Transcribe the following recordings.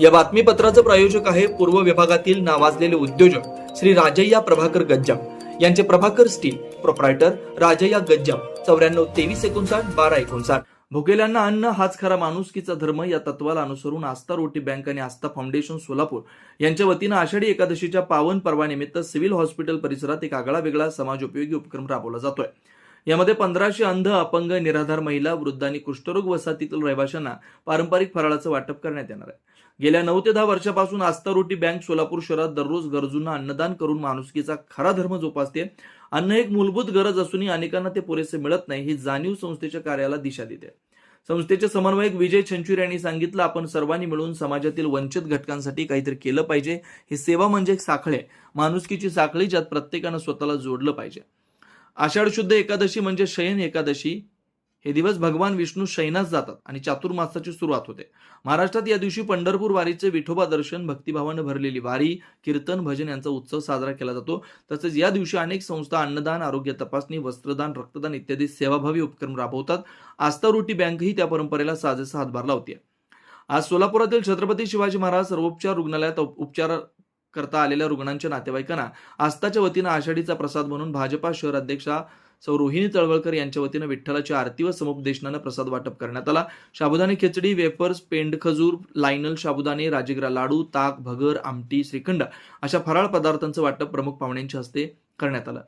या बातमीपत्राचं प्रायोजक आहे पूर्व विभागातील नावाजलेले उद्योजक श्री राजय्या प्रभाकर गज्जाम. यांचे प्रभाकर स्टील प्रोप्रायटर राजय्या गज्जाम. चौऱ्याण्णव तेवीस एकोणसाठ बारा एकोणसाठ. भुकेल्यांना अन्न हाच खरा माणुसकीचा धर्म या तत्वाला अनुसरून आस्था रोटी बँक आणि आस्था फाउंडेशन सोलापूर यांच्या वतीनं आषाढी एकादशीच्या पावन पर्वानिमित्त सिव्हिल हॉस्पिटल परिसरात एक आगळा वेगळा समाजोपयोगी उपक्रम राबवला जातोय. यामध्ये पंधराशे अंध अपंग निराधार महिला वृद्ध आणि कुष्ठरोग वसाहतीतील रहिवाशांना पारंपरिक फराळाचं वाटप करण्यात येणार आहे. गेल्या नऊ ते दहा वर्षापासून आस्था रोटी बँक सोलापूर शहरात दररोज गरजूंना अन्नदान करून माणुसकीचा खरा धर्म जोपासते. अन्न एक मूलभूत गरज असूनही अनेकांना ते पुरेसे मिळत नाही ही जाणीव संस्थेच्या कार्याला दिशा देते. संस्थेचे समन्वयक विजय छंचुरे यांनी सांगितलं आपण सर्वांनी मिळून समाजातील वंचित घटकांसाठी काहीतरी केलं पाहिजे. ही सेवा म्हणजे एक साखळी आहे. माणुसकीची साखळी ज्यात प्रत्येकानं स्वतःला जोडलं पाहिजे. आषाढ शुद्ध एकादशी म्हणजे शयन एकादशी. हे दिवस भगवान विष्णू शयनास जातात आणि चातुर्मासाची सुरुवात होते. महाराष्ट्रात या दिवशी पंढरपूर वारीचे विठोबा दर्शन भक्तिभावानं भरलेली वारी कीर्तन भजन यांचा उत्सव साजरा केला जातो. तसेच या दिवशी अनेक संस्था अन्नदान आरोग्य तपासणी वस्त्रदान रक्तदान इत्यादी सेवाभावी उपक्रम राबवतात. आस्था रोटी बँक ही त्या परंपरेला साजेसा हातभार लावते आज सोलापुरातील छत्रपती शिवाजी महाराज सर्वोपचार रुग्णालयात उपचार करता आलेल्या रुग्णांच्या नातेवाईकांना आस्थाच्या वतीनं आषाढीचा प्रसाद म्हणून भाजपा शहर अध्यक्षा सौ रोहिणी तळवळकर यांच्या वतीनं विठ्ठलाच्या आरती व समुपदेशनानं प्रसाद वाटप करण्यात आला. शाबुदाने खिचडी वेफर्स पेंड खजूर लायनल शाबुदाने राजगिरा लाडू ताक भगर आमटी श्रीखंड अशा फराळ पदार्थांचं वाटप प्रमुख पाहुण्यांच्या हस्ते करण्यात आलं.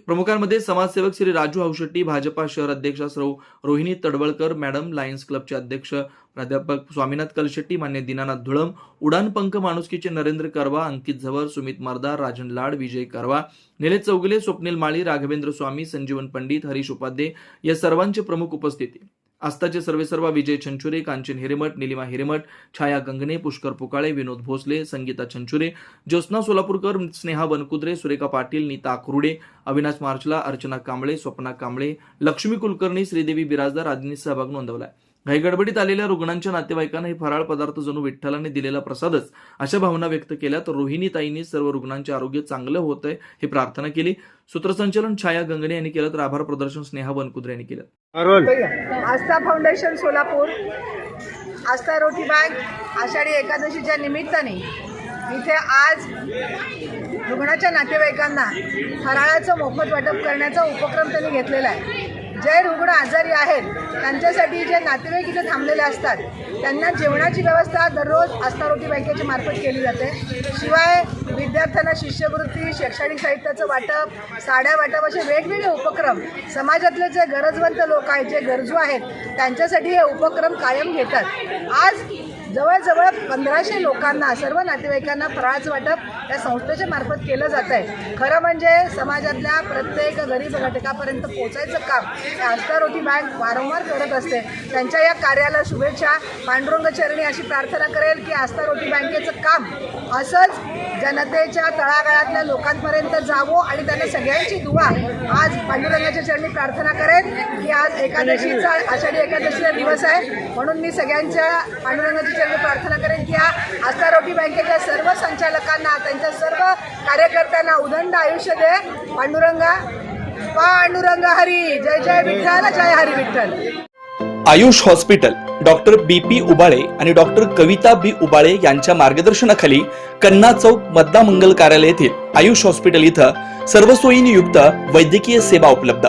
प्रमुखांमध्ये समाजसेवक श्री राजू हौशेट्टी भाजपा शहर अध्यक्ष सौ रोहिणी तडवळकर मॅडम लायन्स क्लबचे अध्यक्ष प्राध्यापक स्वामीनाथ कलशेट्टी मान्य दीनानाथ धुळम उडान पंख माणुसकीचे नरेंद्र करवा अंकित झवर सुमित मारदार राजन लाड विजय करवा निलेश चौगुले स्वप्नील माळी राघवेंद्र स्वामी संजीवन पंडित हरीश उपाध्ये या सर्वांचे प्रमुख उपस्थिती. आस्थाचे सर्वेसर्वा विजय छंचुरे कांचन हिरेमठ निलिमा हिरेमठ छाया गंगणे पुष्कर पुकाळे विनोद भोसले संगीता छंचुरे ज्योत्ना सोलापूरकर स्नेहा वनकुद्रे सुरेखा पाटील नीता अक्रुडे अविनाश मार्चला अर्चना कांबळे स्वप्ना कांबळे लक्ष्मी कुलकर्णी श्रीदेवी बिराजदार आदींनी सहभाग नोंदवलाय. घाईगडबडीत आलेल्या रुग्णांच्या नातेवाईकांना हे फराळ पदार्थ जणू विठ्ठलाने दिलेला प्रसादच अशा भावना व्यक्त केल्या तर रोहिणी ताईंनी सर्व रुग्णांचे आरोग्य चांगलं होत आहे ही प्रार्थना केली. सूत्रसंचालन छाया गंगणे यांनी केलं तर आभार प्रदर्शन स्नेहा वनकुद्रे यांनी केलं. आस्था फाउंडेशन सोलापूर आस्था रोटी बँक आषाढी एकादशीच्या निमित्ताने इथे आज रुग्णाच्या नातेवाईकांना फराळाचं मोफत वाटप करण्याचा उपक्रम त्यांनी घेतलेला आहे. जे रुग्ण आजारी आहेत त्यांच्यासाठी जे नातेवाईक इथे थांबलेले असतात त्यांना जेवणाची व्यवस्था दररोज आस्था रोटी बँकेच्या मार्फत केली जाते. शिवाय विद्यार्थ्यांना शिष्यवृत्ती शैक्षणिक साहित्याचं वाटप साड्या वाटप असे वेगवेगळे उपक्रम समाजातले जे गरजवंत लोक आहेत जे गरजू आहेत त्यांच्यासाठी हे उपक्रम कायम घेतात. आज जवळजवळ पंधराशे लोकांना सर्व नातेवाईकांना फराळाचं वाटप या संस्थेच्या मार्फत केलं जात आहे. खरं म्हणजे समाजातल्या प्रत्येक गरीब घटकापर्यंत पोचायचं काम आस्थारोटी रोटी बँक वारंवार करत असते. त्यांच्या या कार्याला शुभेच्छा. पांडुरंग चरणी अशी प्रार्थना करेल की आस्था रोटी बँकेचं काम असंच जनतेच्या तळागाळातल्या लोकांपर्यंत जावं आणि त्यांना सगळ्यांची दुवा आज पांडुरंगाच्या चरणी प्रार्थना करेन की आज एकादशीचा आषाढी एकादशीचा दिवस आहे. म्हणून मी सगळ्यांच्या पांडुरंगाच्या चरणी प्रार्थना करेन की या आस्थारोटी बँकेच्या सर्व संचालकांना त्यांच्या सर्व कार्यकर्त्यांना उदंड आयुष्य दे. पांडुरंगा पांडुरंग हरी. जय जय विठ्ठल जय Hari Vitthal. Ayush hospital doctor B P Ubale आणि डॉक्टर कविता बी उबाळे यांच्या मार्गदर्शनाखाली कन्ना चौक मद्दा मंगल कार्यालय येथील आयुष हॉस्पिटल इथं सर्व सोयींनी वैद्यकीय सेवा उपलब्ध.